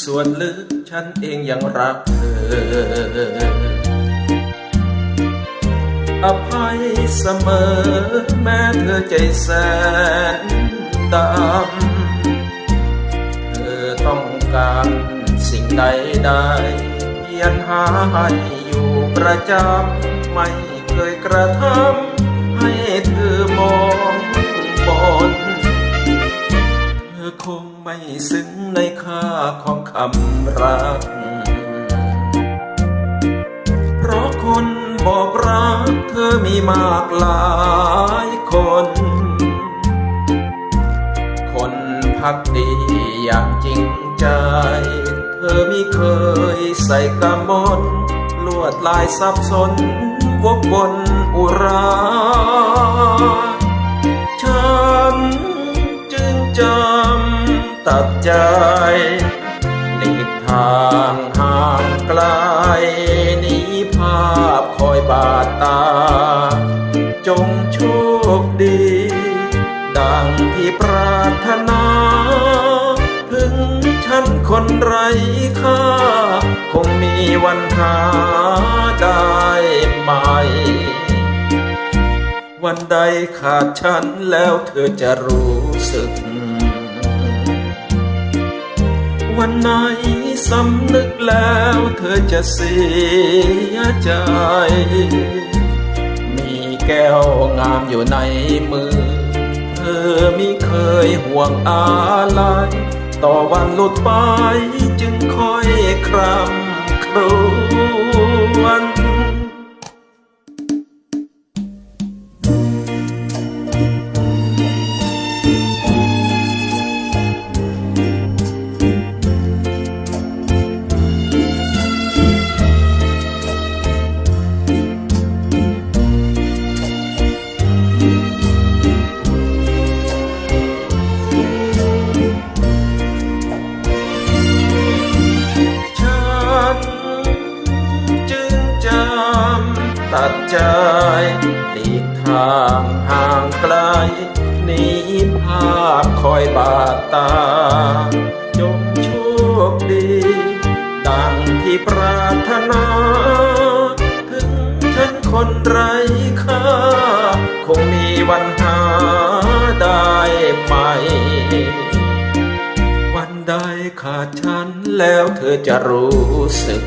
ส่วนลึกฉันเองยังรักเธออภัยเสมอ แม้เธอใจแสนดำเธอต้องการสิ่งใดได้เพียรหาให้อยู่ประจำ ไม่เคยกระทำให้เธอมอง คงไม่ซึ้งในค่าของคำรัก เพราะคนบอกรักเธอมีมากหลายคน คนพักดีอย่างจริงใจ เธอมิเคยใส่กำมลลวดลายซับซ้อนวกวนอุรา ตัดใจหลีกทางห่างไกลหนีภาพคอยบาดตา จงโชคดี ดังที่ปรารถนาถึงฉันคนไร้ค่า คงมีวันหาได้ไหม วันใดขาดฉันแล้วเธอจะรู้สึก วันไหนสำนึกแล้วเธอจะเสียใจ มีแก้วงามอยู่ในมือ เธอไม่เคยห่วงอะไรต่อวันหลุดไปจึงค่อยครำครว ใจหลีกทางห่างไกลหนีภาพคอยบาดตา จงโชคดี ดังที่ปรารถนา ถึงฉันคนไร้ค่า คงมีวันหาได้ไหมวันใดขาดฉันแล้วเธอจะรู้สึก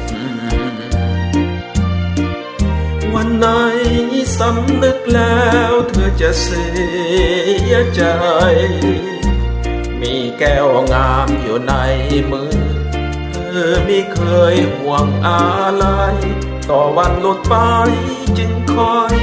วันไหนสำนึกแล้วเธอจะเสียใจ มีแก้วงามอยู่ในมือ เธอไม่เคยห่วงอะไร ต่อวันหลุดไปจึงคอย